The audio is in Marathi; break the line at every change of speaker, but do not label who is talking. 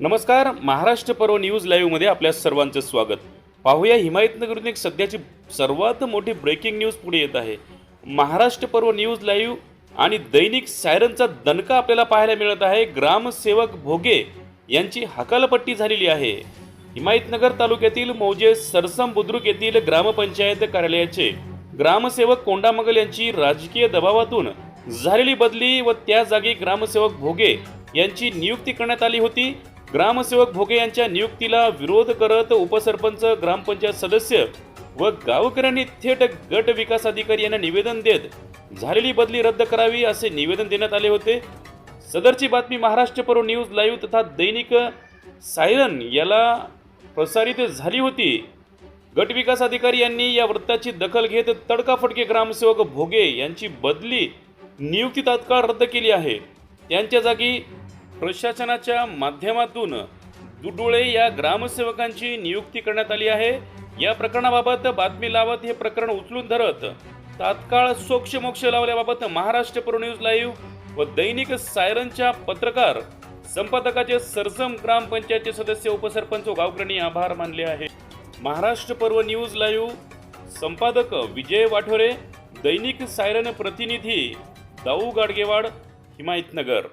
नमस्कार महाराष्ट्र पर्व न्यूज लाईव्हमध्ये आपल्या सर्वांचं स्वागत. पाहूया हिमायतनगरून एक सध्याची सर्वात मोठी ब्रेकिंग न्यूज पुढे येत आहे. महाराष्ट्र पर्व न्यूज लाईव्ह आणि दैनिक सायरनचा दणका आपल्याला पाहायला मिळत आहे. ग्रामसेवक भोगे यांची हकालपट्टी झालेली आहे. हिमायतनगर तालुक्यातील मौजे सरसम बुद्रुक येथील ग्रामपंचायत कार्यालयाचे ग्रामसेवक कोंडामगल यांची राजकीय दबावातून झालेली बदली व त्या जागी ग्रामसेवक भोगे यांची नियुक्ती करण्यात आली होती. ग्रामसेवक भोगे यांच्या नियुक्तीला विरोध करत उपसरपंच ग्रामपंचायत सदस्य व गावकऱ्यांनी थेट गट विकास अधिकारी यांना निवेदन देत झालेली बदली रद्द करावी असे निवेदन देण्यात आले होते. सदरची बातमी महाराष्ट्र पर्व न्यूज लाईव्ह तथा दैनिक सायरन याला प्रसारित झाली होती. गट विकास अधिकारी यांनी या वृत्ताची दखल घेत तडकाफडके ग्रामसेवक भोगे यांची बदली नियुक्ती तात्काळ रद्द केली आहे. त्यांच्या जागी प्रशासनाच्या माध्यमातून दुडुळे या ग्रामसेवकांची नियुक्ती करण्यात आली आहे. या प्रकरणाबाबत बातमी लावत हे प्रकरण उचलून धरत तात्काळ सोक्ष मोक्ष लावल्याबाबत महाराष्ट्र प्रो न्यूज लाईव्ह व दैनिक सायरनच्या पत्रकार संपादकाचे सरसम ग्रामपंचायतचे सदस्य उपसरपंच व गावकऱ्यांनी आभार मानले आहे. महाराष्ट्र पर्व न्यूज लाईव्ह संपादक विजय वाठोरे दैनिक सायरन प्रतिनिधी दाऊ गाडगेवाड हिमायतनगर.